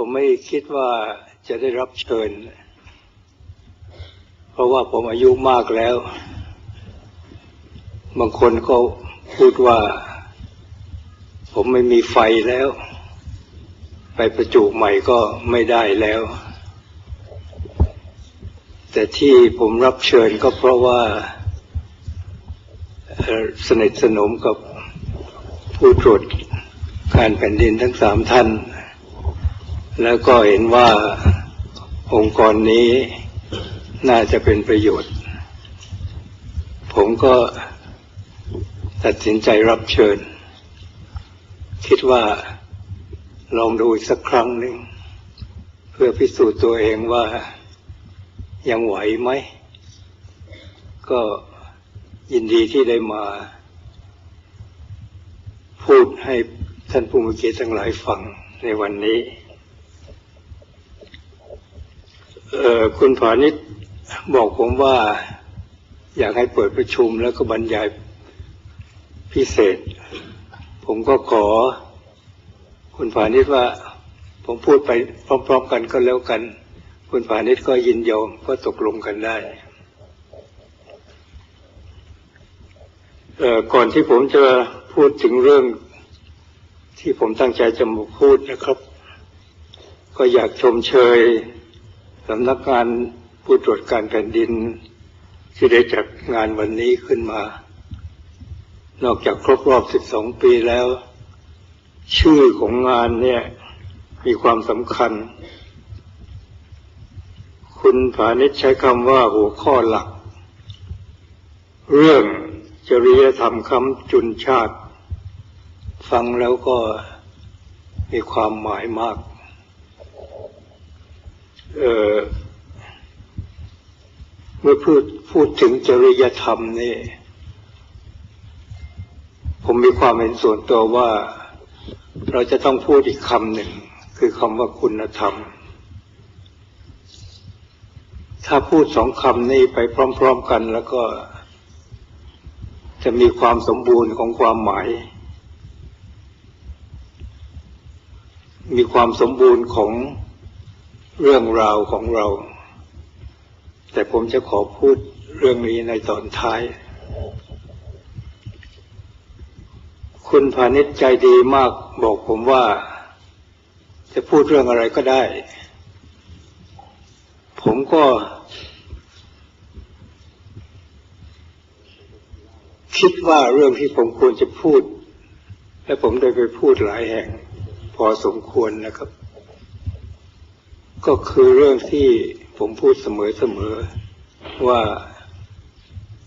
ผมไม่คิดว่าจะได้รับเชิญ เพราะว่าผมอายุมากแล้ว บางคนก็พูดว่า ผมไม่มีไฟแล้ว ไปประจุใหม่ก็ไม่ได้แล้ว แต่ที่ผมรับเชิญก็เพราะว่าสนิทสนมกับผู้ตรวจการแผ่นดินทั้งสามท่าน แล้วก็เห็นว่าองค์กรนี้น่าจะเป็นประโยชน์ ผมก็ตัดสินใจรับเชิญ คิดว่าลองดูอีกสักครั้งหนึ่ง เพื่อพิสูจน์ตัวเองว่ายังไหวไหม ก็ยินดีที่ได้มา พูดให้ท่านผู้มีเกียรติทั้งหลายฟังในวันนี้ เอ่อ คุณผานิชบอกผมว่าอยากให้เปิดประชุมแล้วก็บรรยายพิเศษ ผมก็ขอ คุณผานิชว่า ผมพูดไปพร้อม ๆ กันก็แล้วกัน คุณผานิชก็ยินยอมก็ตกลงกันได้ก่อนที่ผมจะพูดถึงเรื่องที่ผมตั้งใจจะมาพูดนะครับ ก็อยากชมเชย สำนักงานผู้ตรวจการแผ่นดิน ที่ได้จัดงานวันนี้ขึ้นมา นอกจากครบรอบ 12 ปีแล้ว ชื่อของงานเนี่ยมีความสำคัญ คุณผานิชใช้คำว่าหัวข้อหลัก เรื่องจริยธรรมคำจุนชาติ ฟังแล้วก็มีความหมายมาก เมื่อพูดพูดถึงจริยธรรมนี่ ผมมีความเห็นส่วนตัวว่าเราจะต้องพูดอีกคำหนึ่ง คือคำว่าคุณธรรม ถ้าพูดสองคำนี้ไปพร้อม ๆกันแล้วก็จะมีความสมบูรณ์ของความหมาย มีความสมบูรณ์ของ เรื่องราวของเรา แต่ผมจะขอพูดเรื่องนี้ในตอนท้าย คุณพาณิชย์ใจดีมากบอกผมว่า จะพูดเรื่องอะไรก็ได้ ผมก็ คิดว่าเรื่องที่ผมควรจะพูด และผมได้ไปพูดหลายแห่ง พอสมควรนะครับ ก็คือเรื่องที่ผมพูดเสมอๆว่า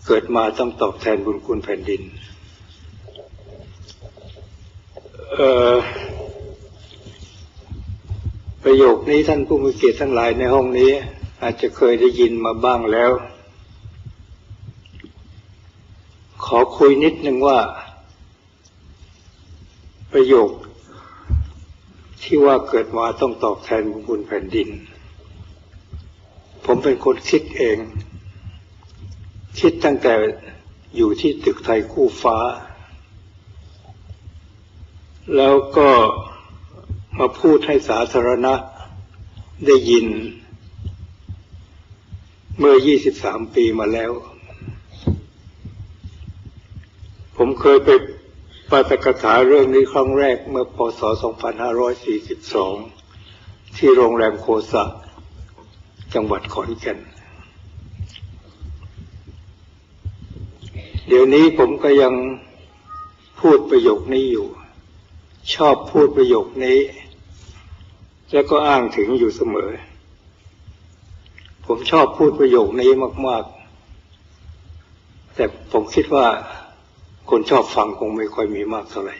เกิดมาต้องตอบแทนบุญคุณแผ่นดิน ประโยคนี้ท่านผู้มีเกียรติทั้งหลายในห้องนี้ อาจจะเคยได้ยินมาบ้างแล้ว ขอคุยนิดนึงว่า ประโยค ที่ว่าเกิดมาต้องตอบแทนบุญคุณแผ่นดิน ผมเป็นคนคิดเอง คิดตั้งแต่อยู่ที่ตึกไทยคู่ฟ้า แล้วก็มาพูดให้สาธารณะได้ยิน เมื่อ 23 ปีมาแล้ว ผมเคยไป ปาฐกถาเรื่องนี้ครั้งแรกเมื่อพศ 2542 ที่โรงแรมโคสะ จังหวัดขอนแก่น เดี๋ยวนี้ผมก็ยังพูดประโยคนี้อยู่ ชอบพูดประโยคนี้ แล้วก็อ้างถึงอยู่เสมอ ผมชอบพูดประโยคนี้มาก ๆ แต่ผมคิดว่า คนชอบฟังคงไม่ค่อยมีมากเท่าไหร่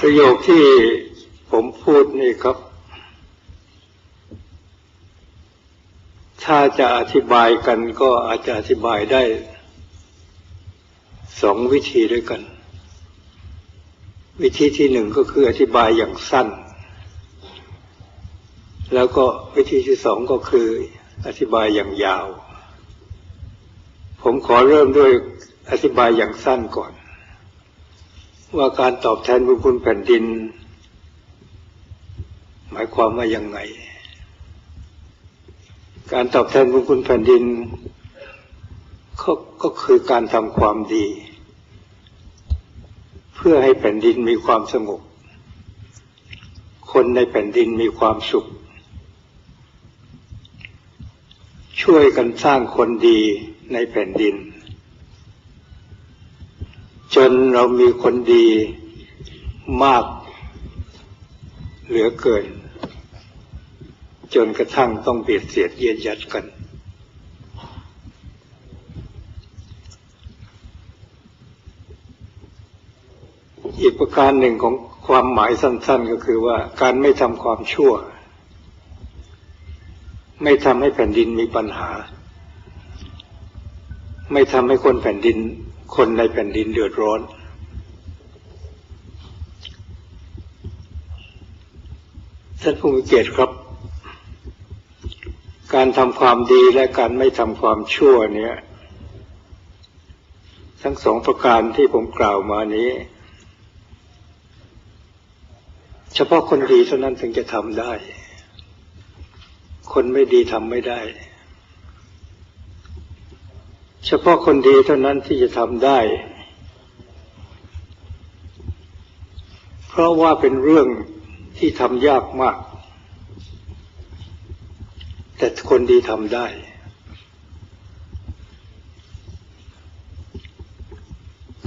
ประโยคที่ผมพูดนี่ครับ ถ้าจะอธิบายกันก็อาจจะอธิบายได้สองวิธีด้วยกัน วิธีที่หนึ่งก็คืออธิบายอย่างสั้น แล้วก็วิธีที่สองก็คืออธิบายอย่างยาว ผมขอเริ่มด้วยอธิบายอย่างสั้นก่อน ว่าการตอบแทนบุญคุณแผ่นดิน หมายความว่ายังไง การตอบแทนบุญคุณแผ่นดินก็ก็คือการทำความดี เพื่อให้แผ่นดินมีความสงบคนในแผ่นดินมีความสุข ช่วยกันสร้างคนดีในแผ่นดิน จนเรามีคนดีมากเหลือเกิน จนกระทั่งต้องเบียดเสียดเยียดยัดกัน อีกประการหนึ่งของความหมายสั้น ๆ ก็คือว่าการไม่ทำความชั่ว ไม่ทำให้แผ่นดินมีปัญหา ไม่ทำให้คนแผ่นดิน คนในแผ่นดินเดือดร้อน ท่านผู้มีเกียรติครับ การทำความดีและการไม่ทำความชั่วเนี้ยทั้งสองประการที่ผมกล่าวมานี้ เฉพาะคนดีเท่านั้นถึงจะทำได้ คนไม่ดีทำไม่ได้ เฉพาะคนดีเท่านั้นที่จะทำได้ เพราะว่าเป็นเรื่องที่ทำยากมาก แต่คนดีทำได้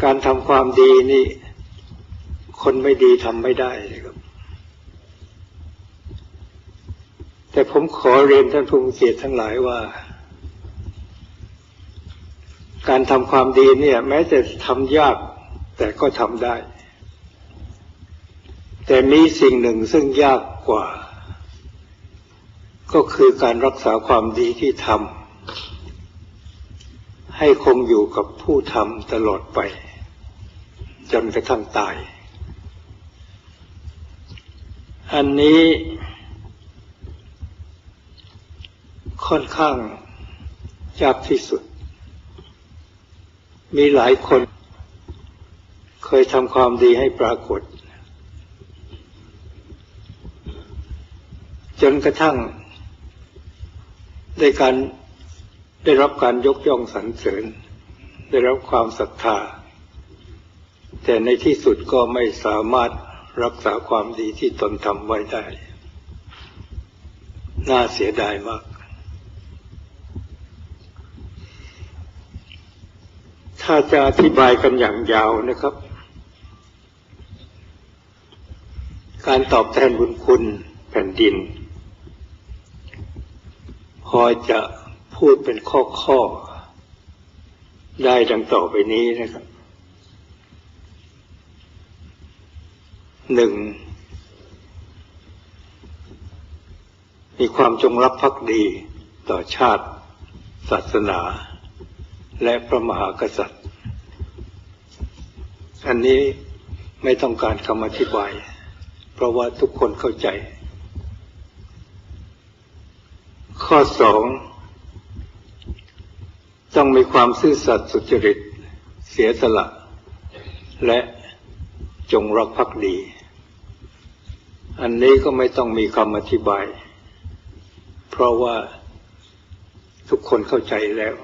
การทำความดีนี่ คนไม่ดีทำไม่ได้ครับ แต่ผมขอเรียนท่านผู้มีเกียรติทั้งหลายว่า การทำความดีเนี่ย แม้จะทำยากแต่ก็ทำได้ แต่มีสิ่งหนึ่งซึ่งยากกว่า ก็คือการรักษาความดีที่ทำให้คงอยู่กับผู้ทำตลอดไป จนกระทั่งตาย อันนี้ ค่อนข้างยากที่สุด มีหลายคน เคยทำความดีให้ปรากฏ จนกระทั่ง ได้การได้รับการยกย่องสรรเสริญ ได้รับความศรัทธา แต่ในที่สุดก็ไม่สามารถรักษาความดีที่ตนทำไว้ได้ น่าเสียดายมาก ถ้าจะอธิบายกันอย่างยาวนะครับ การตอบแทนบุญคุณแผ่นดิน พอจะพูดเป็นข้อข้อ ได้ดังต่อไปนี้นะครับหนึ่งมีความจงรักภักดีต่อชาติ ศาสนา และพระมหากษัตริย์ อันนี้ไม่ต้องการคำอธิบาย เพราะว่าทุกคนเข้าใจ ข้อสองต้องมีความซื่อสัตย์สุจริต เสียสละ และจงรักภักดี อันนี้ก็ไม่ต้องมีคำอธิบาย เพราะว่าทุกคนเข้าใจแล้ว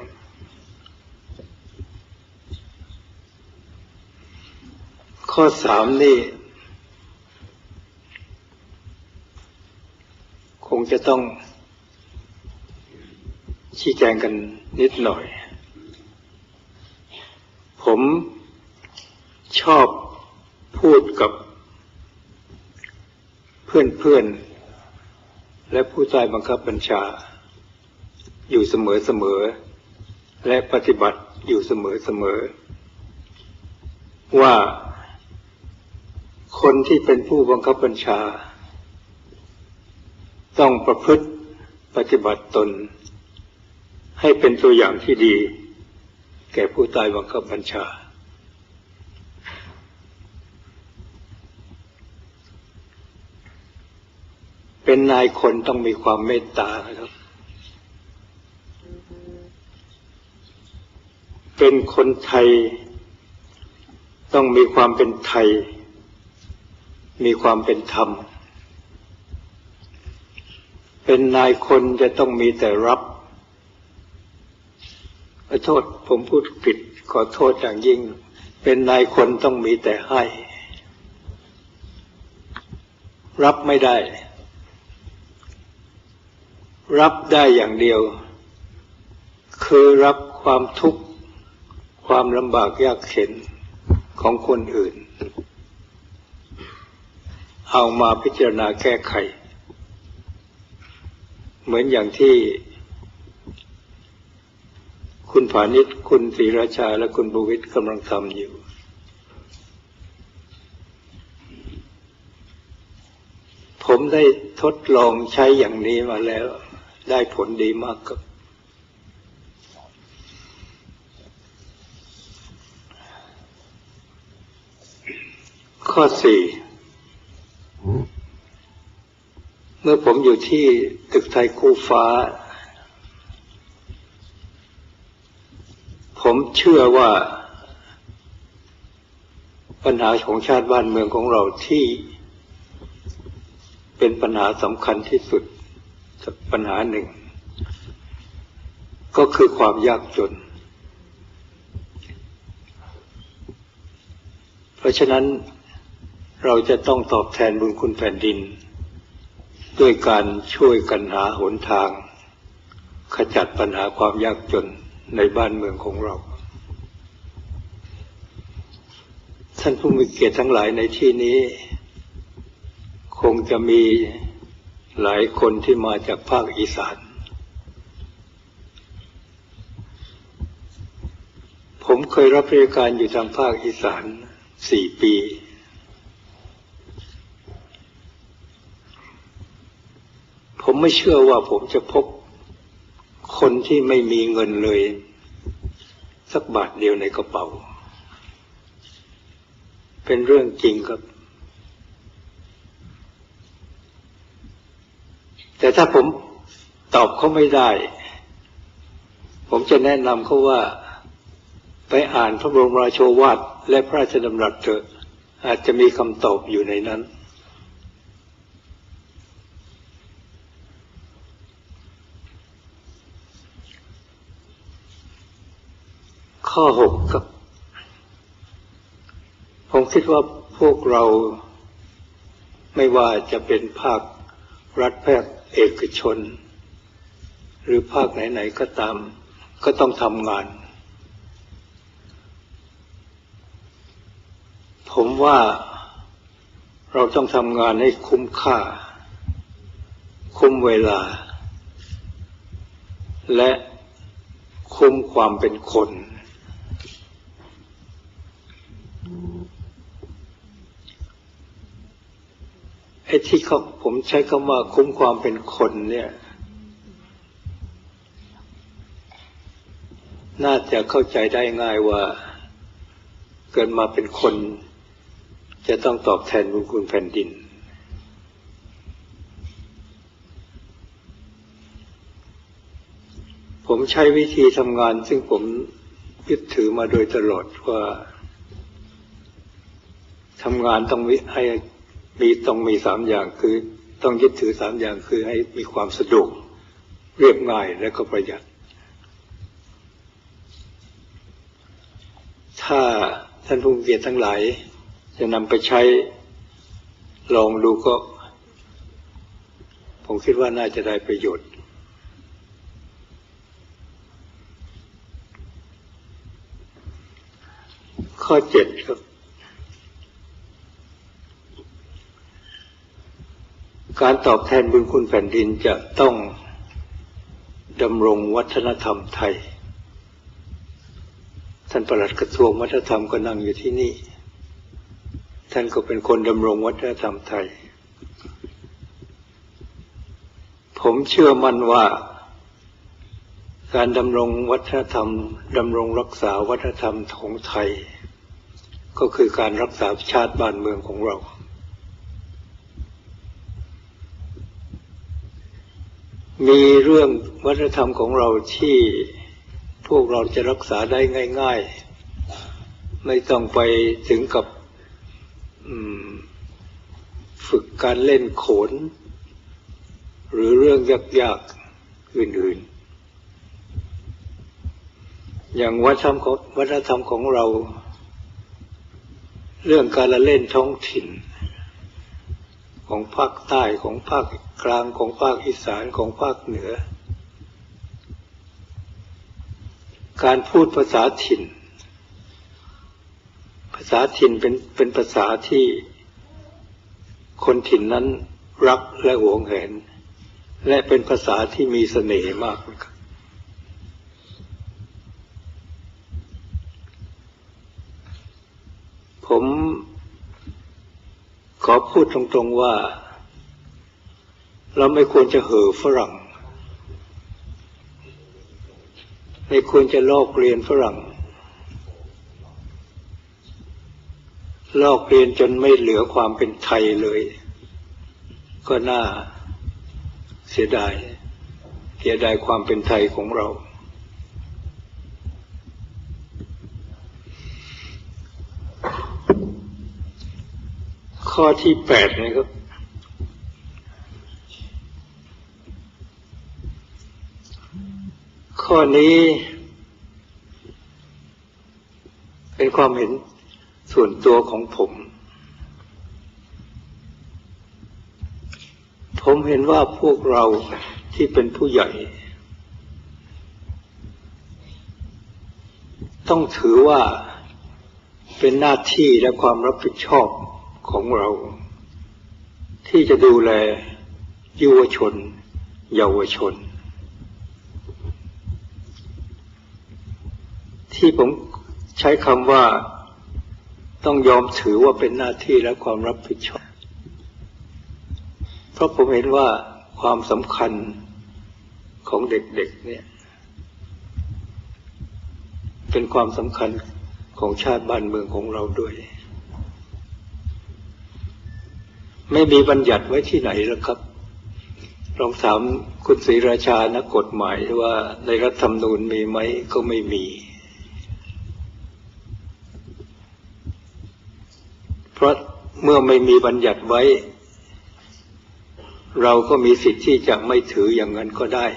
ข้อสามนี่คงจะต้องชี้แจงกันนิดหน่อย ผมชอบพูดกับเพื่อนๆ และผู้ใต้บังคับบัญชา อยู่เสมอๆ และปฏิบัติอยู่เสมอๆ ว่า คนที่เป็นผู้บังคับบัญชา ต้องประพฤติปฏิบัติตน ให้เป็นตัวอย่างที่ดี แก่ผู้ใต้บังคับบัญชา เป็นนายคนต้องมีความเมตตาครับ เป็นคนไทย ต้องมีความเป็นไทย มีความเป็นธรรม เป็นนายคนจะต้องมีแต่รับขอโทษผมพูดผิด ขอโทษอย่างยิ่ง เป็นนายคนต้องมีแต่ให้ รับไม่ได้ รับได้อย่างเดียว คือรับความทุกข์ความลำบากยากเข็นของคนอื่น เอามาพิจารณาแก้ไข เหมือนอย่างที่คุณผานิชคุณศรีราชาและคุณบุวิทย์กำลังทำอยู่ ผมได้ทดลองใช้อย่างนี้มาแล้ว ได้ผลดีมากครับข้อสี่ เมื่อผมอยู่ที่ตึกไทยคู่ฟ้า ผมเชื่อว่า ปัญหาของชาติบ้านเมืองของเราที่เป็นปัญหาสำคัญที่สุดปัญหาหนึ่ง ก็คือความยากจน เพราะฉะนั้นเราจะต้องตอบแทนบุญคุณแผ่นดิน ด้วยการช่วยกันหาหนทาง ขจัดปัญหาความยากจนในบ้านเมืองของเรา ท่านผู้มีเกียรติทั้งหลายในที่นี้ คงจะมีหลายคนที่มาจากภาคอีสาน ผมเคยรับราชการอยู่ทางภาคอีสานสี่ปี ผมไม่เชื่อว่าผมจะพบคนที่ไม่มีเงินเลย สักบาทเดียวในกระเป๋า เป็นเรื่องจริงครับ แต่ถ้าผมตอบเขาไม่ได้ ผมจะแนะนำเขาว่าไปอ่านพระบรมราโชวาทและพระราชดำรัสเถอะอาจจะมีคำตอบอยู่ในนั้น ข้อหกครับ ผมคิดว่าพวกเราไม่ว่าจะเป็นภาครัฐแพทย์เอกชน หรือภาคไหนๆก็ตาม ก็ต้องทำงาน ผมว่าเราต้องทำงานให้คุ้มค่า คุ้มเวลา และคุ้มความเป็นคน อ้ที่เขาผมใช้คำว่าคุ้มความเป็นคนเนี่ย น่าจะเข้าใจได้ง่ายว่า เกิดมาเป็นคน จะต้องตอบแทนบุญคุณแผ่นดิน ผมใช้วิธีทำงานซึ่งผมยึดถือมาโดยตลอดว่าทำงานต้องให้ มีต้องมีสามอย่างคือต้องยึดถือสามอย่างคือให้มีความสะดวกเรียบง่ายและก็ประหยัด ถ้าท่านผู้เกียรติทั้งหลาย จะนำไปใช้ลองดูก็ ผมคิดว่าน่าจะได้ประโยชน์ข้อเจ็ดครับ การตอบแทนบุญคุณแผ่นดินจะต้องดำรงวัฒนธรรมไทย ท่านประหลัดกระทรวงวัฒนธรรมก็นั่งอยู่ที่นี่ ท่านก็เป็นคนดำรงวัฒนธรรมไทย ผมเชื่อมั่นว่า การดำรงวัฒนธรรมดำรงรักษาวัฒนธรรมของไทย ก็คือการรักษาชาติบ้านเมืองของเรา มีเรื่องวัฒนธรรมของเราที่พวกเราจะรักษาได้ง่าย ๆ ไม่ต้องไปถึงกับฝึกการเล่นโขน หรือเรื่องยากๆอื่นๆ อย่างวัฒนธรรมของวัฒนธรรมของเรา เรื่องการละเล่นท้องถิ่น ของภาคใต้ของภาคกลางของภาคอีสานของภาคเหนือ การพูดภาษาถิ่น ภาษาถิ่นเป็นเป็นภาษาที่คนถิ่นนั้นรักและหวงแหน และเป็นภาษาที่มีเสน่ห์มากนะครับผม ขอพูดตรงๆว่า เราไม่ควรจะเห่อฝรั่ง ไม่ควรจะลอกเรียนฝรั่ง ลอกเรียนจนไม่เหลือความเป็นไทยเลย ก็น่าเสียดาย เสียดายความเป็นไทยของเรา ข้อที่แปดนะครับ ข้อนี้ เป็นความเห็นส่วนตัวของผม ผมเห็นว่าพวกเราที่เป็นผู้ใหญ่ ต้องถือว่าเป็นหน้าที่และความรับผิดชอบ ของเรา ที่จะดูแลยุวชน เยาวชน ที่ผมใช้คำว่าต้องยอมถือว่าเป็นหน้าที่และความรับผิดชอบ เพราะผมเห็นว่าความสำคัญของเด็กๆเนี่ย เป็นความสำคัญของชาติบ้านเมืองของเราด้วย ไม่มีบัญญัติไว้ที่ไหนแล้วครับลองถามคุณศรีราชานักกฎหมายว่าในรัฐธรรมนูญมีไหมก็ไม่มี เพราะเมื่อไม่มีบัญญัติไว้ เราก็มีสิทธิ์ที่จะไม่ถืออย่างนั้นก็ได้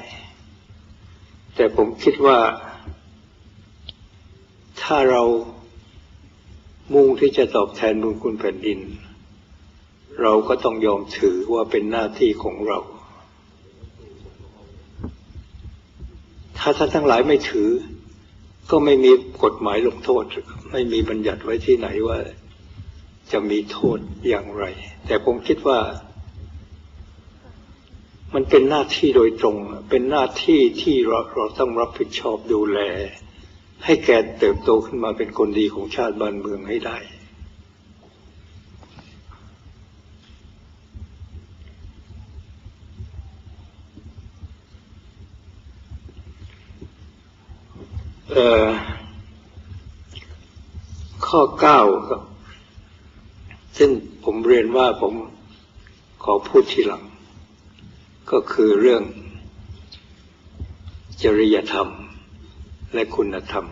แต่ผมคิดว่า ถ้าเรามุ่งที่จะตอบแทนบุญคุณแผ่นดิน เราก็ต้องยอมถือว่าเป็นหน้าที่ของเรา ถ้าท่านทั้งหลายไม่ถือ ก็ไม่มีกฎหมายลงโทษ ไม่มีบัญญัติไว้ที่ไหนว่า จะมีโทษอย่างไร แต่ผมคิดว่า มันเป็นหน้าที่โดยตรง เป็นหน้าที่ที่เราเราต้องรับผิดชอบดูแล ให้แกเติบโตขึ้นมาเป็นคนดีของชาติบ้านเมืองให้ได้ ข้อเก้าครับ ซึ่งผมเรียนว่าผมขอพูดทีหลัง ก็คือเรื่อง จริยธรรม และคุณธรรม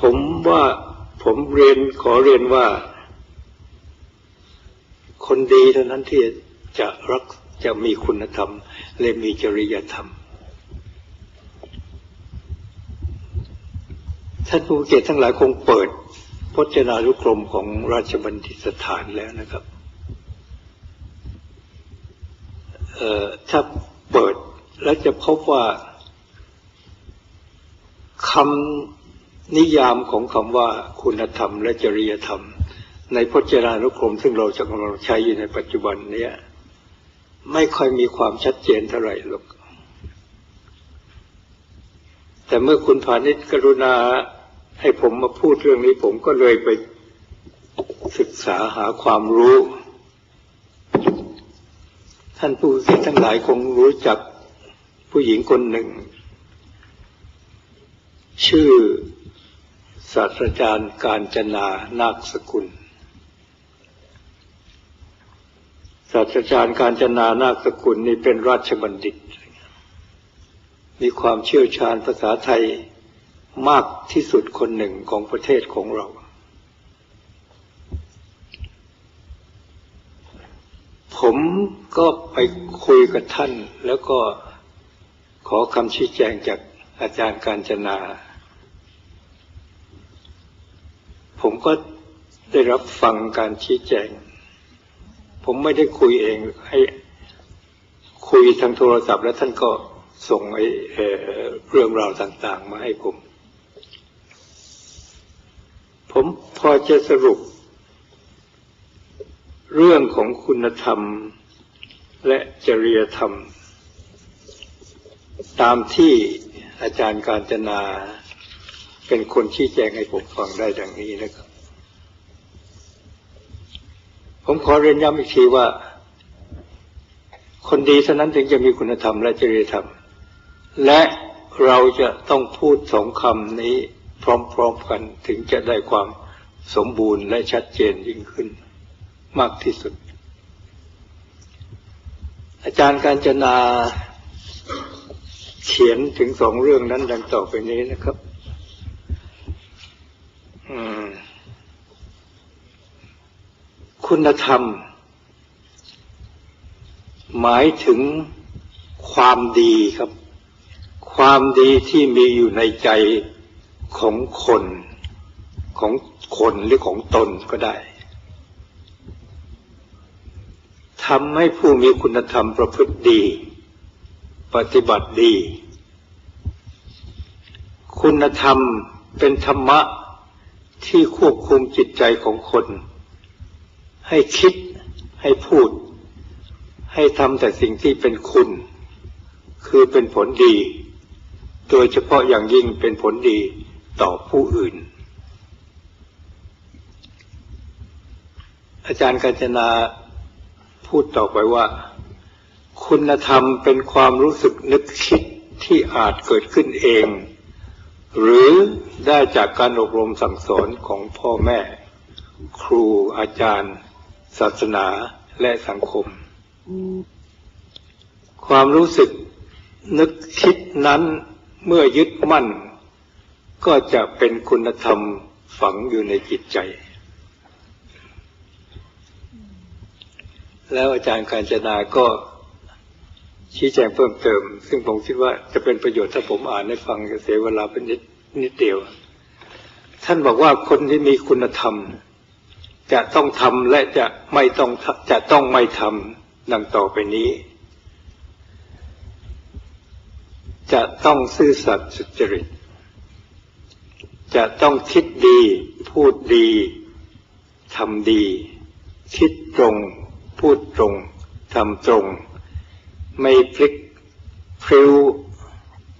ผมว่าผมเรียนขอเรียนว่า คนดีเท่านั้นที่จะรักจะมีคุณธรรม และมีจริยธรรมท่านผู้เกียรติทั้งหลายคงเปิดพจนานุกรมของราชบัณฑิตสถานแล้วนะครับถ้าเปิดแล้วจะพบว่าคำนิยามของคำว่าคุณธรรมและจริยธรรม ในพจนานุกรม ซึ่งเราจะกำลังใช้อยู่ในปัจจุบันนี้ไม่ค่อยมีความชัดเจนเท่าไหร่หรอก แต่เมื่อคุณพาณิชย์กรุณาให้ผมมาพูดเรื่องนี้ ผมก็เลยไปศึกษาหาความรู้ ท่านผู้ที่ทั้งหลายคงรู้จักผู้หญิงคนหนึ่ง ชื่อศาสตราจารย์การจนานาคสกุล ศาสตราจารย์การจนานาคสกุลนี่เป็นราชบัณฑิต มีความเชี่ยวชาญภาษาไทยมากที่สุดคนหนึ่งของประเทศของเรา ผมก็ไปคุยกับท่านแล้วก็ขอคำชี้แจงจากอาจารย์การจนา ผมก็ได้รับฟังการชี้แจง ผมไม่ได้คุยเองให้คุยทางโทรศัพท์ แล้วท่านก็ส่งไอ้เรื่องราวต่าง ๆ มาให้ผม ผมพอจะสรุป เรื่องของคุณธรรมและจริยธรรม ตามที่อาจารย์การจนาเป็นคนชี้แจงให้ผมฟังได้ดังนี้นะครับ ผมขอเรียนย้ำอีกทีว่า คนดีเท่านั้นถึงจะมีคุณธรรมและจริยธรรม และเราจะต้องพูดสองคำนี้พร้อมๆกันถึงจะได้ความสมบูรณ์และชัดเจนยิ่งขึ้น มากที่สุด อาจารย์การจนาเขียนถึงสองเรื่องนั้นดังต่อไปนี้นะครับ อืม คุณธรรม หมายถึงความดีครับ ความดีที่มีอยู่ในใจของคนของคนหรือของตนก็ได้ทำให้ผู้มีคุณธรรมประพฤติดี ปฏิบัติดี คุณธรรมเป็นธรรมะที่ควบคุมจิตใจของคน ให้คิดให้พูด ให้ทำแต่สิ่งที่เป็นคุณ คือเป็นผลดี โดยเฉพาะอย่างยิ่งเป็นผลดีต่อผู้อื่น อาจารย์กัญจนาพูดต่อไปว่า คุณธรรมเป็นความรู้สึกนึกคิดที่อาจเกิดขึ้นเอง หรือได้จากการอบรมสั่งสอนของพ่อแม่ ครูอาจารย์ ศาสนาและสังคม ความรู้สึกนึกคิดนั้นเมื่อยึดมั่น ก็จะเป็นคุณธรรมฝังอยู่ในจิตใจ แล้วอาจารย์การจนาก็ชี้แจงเพิ่มเติม ซึ่งผมคิดว่าจะเป็นประโยชน์ถ้าผมอ่านให้ฟังจะเสียเวลาเป็นนิดนิดเดียว ท่านบอกว่าคนที่มีคุณธรรม จะต้องทำและจะไม่ต้องจะต้องไม่ทำดังต่อไปนี้ จะต้องซื่อสัตย์สุจริต จะต้องคิดดี พูดดีทำดี คิดตรง พูดตรงทำตรง ไม่พลิกพลิ้ว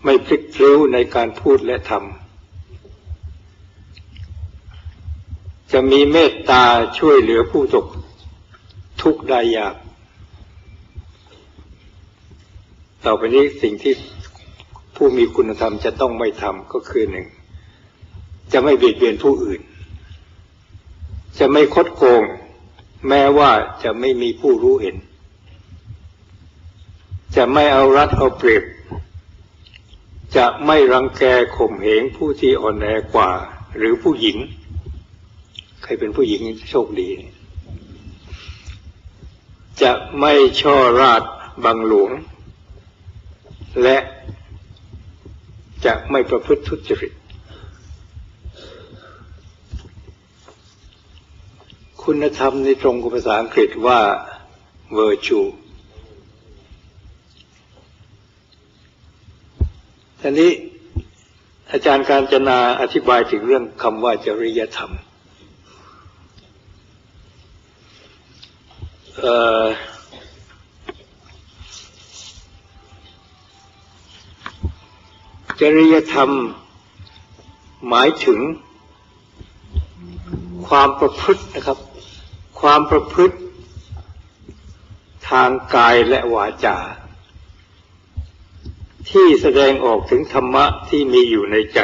ไม่พลิกพลิ้วในการพูดและทำ จะมีเมตตาช่วยเหลือผู้ตกทุกข์ได้ยาก ต่อไปนี้สิ่งที่ผู้มีคุณธรรมจะต้องไม่ทำก็คือหนึ่ง จะไม่เบียดเบียนผู้อื่น จะไม่คดโกง แม้ว่าจะไม่มีผู้รู้เห็น จะไม่เอารัดเอาเปรียบ จะไม่รังแกข่มเหงผู้ที่อ่อนแอกว่า หรือผู้หญิง ใครเป็นผู้หญิงโชคดี จะไม่ช่อราดบังหลวง และจะไม่ประพฤติทุจริต คุณธรรมในตรงกับภาษาอังกฤษว่า virtue ทีนี้อาจารย์การจนาอธิบายถึงเรื่องคำว่าจริยธรรม เอ่อ จริยธรรม หมายถึง ความประพฤตินะครับ ความประพฤติ ทางกายและวาจา ที่แสดงออกถึงธรรมะที่มีอยู่ในใจ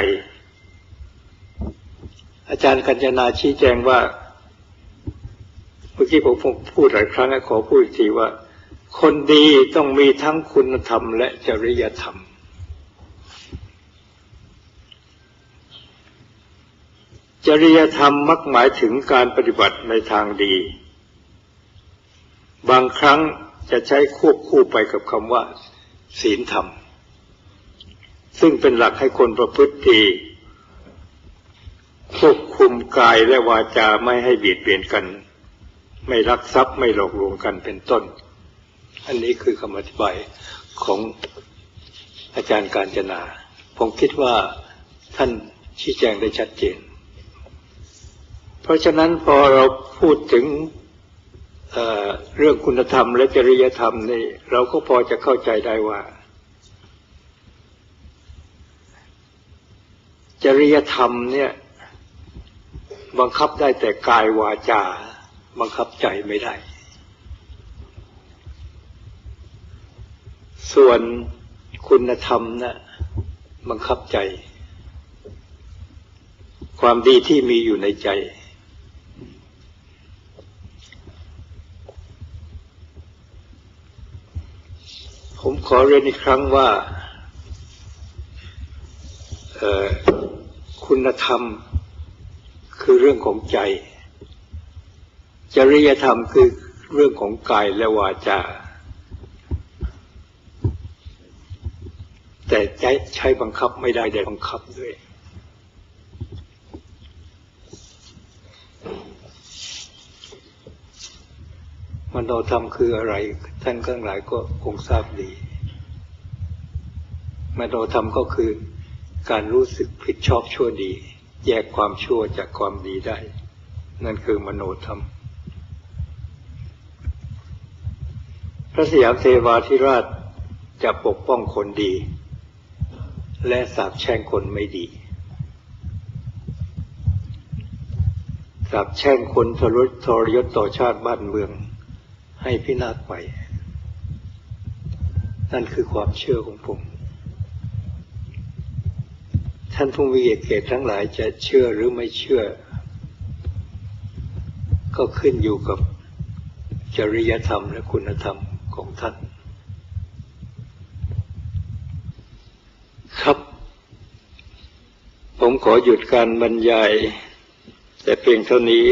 อาจารย์กัญจนาชี้แจงว่า มื่อกี้ผมพูดหลายครั้งแล้วขอพูดอีกทีว่า คนดีต้องมีทั้งคุณธรรมและจริยธรรม จริยธรรมมักหมายถึงการปฏิบัติในทางดี บางครั้งจะใช้ควบคู่ไปกับคำว่า ศีลธรรม ซึ่งเป็นหลักให้คนประพฤติดีควบคุมกายและวาจาไม่ให้เบียดเบียนกัน ไม่รักทรัพย์ไม่หลอกลวงกันเป็นต้น อันนี้คือคำอธิบายของอาจารย์การจนา ผมคิดว่าท่านชี้แจงได้ชัดเจน เพราะฉะนั้นพอเราพูดถึงเเรื่องคุณธรรมและจริยธรรมนี่เราก็พอจะเข้าใจได้ว่า จริยธรรมเนี่ยบังคับได้แต่กายวาจา บังคับใจไม่ได้ ส่วนคุณธรรมนะ่ะบังคับใจ ความดีที่มีอยู่ในใจ ผมขอเรียนอีกครั้งว่าคุณธรรมคือเรื่องของใจ จริยธรรมคือเรื่องของกายและวาจา แต่ใจใช้บังคับไม่ได้ได้บังคับด้วย มโนธรรมคืออะไร ท่านข้างหลายก็คงทราบดี มโนธรรมก็คือการรู้สึกผิดชอบชั่วดี แยกความชั่วจากความดีได้ นั่นคือมโนธรรม พระสยามเทวาธิราชจะปกป้องคนดี และสาบแช่งคนไม่ดีสาบแช่งคนทรทรยศต่อชาติบ้านเมือง ให้พินาศไป นั่นคือความเชื่อของผมท่านผู้มีเกียรติทั้งหลายจะเชื่อหรือไม่เชื่อ ก็ขึ้นอยู่กับจริยธรรมและคุณธรรม ท่านครับ ผมขอหยุดการบรรยาย แต่เพียงเท่านี้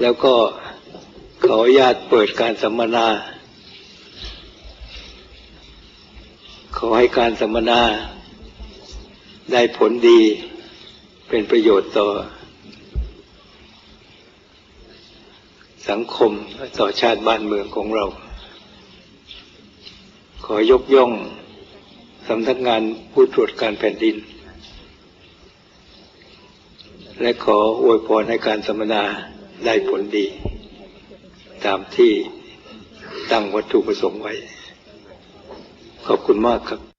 แล้วก็ขออนุญาตเปิดการสัมมนา ขอให้การสัมมนาได้ผลดีเป็นประโยชน์ต่อ สังคมต่อชาติบ้านเมืองของเรา ขอยกย่องสำนักงานผู้ตรวจการแผ่นดิน และขออวยพรให้การสัมมนาได้ผลดี ตามที่ตั้งวัตถุประสงค์ไว้ ขอบคุณมากครับ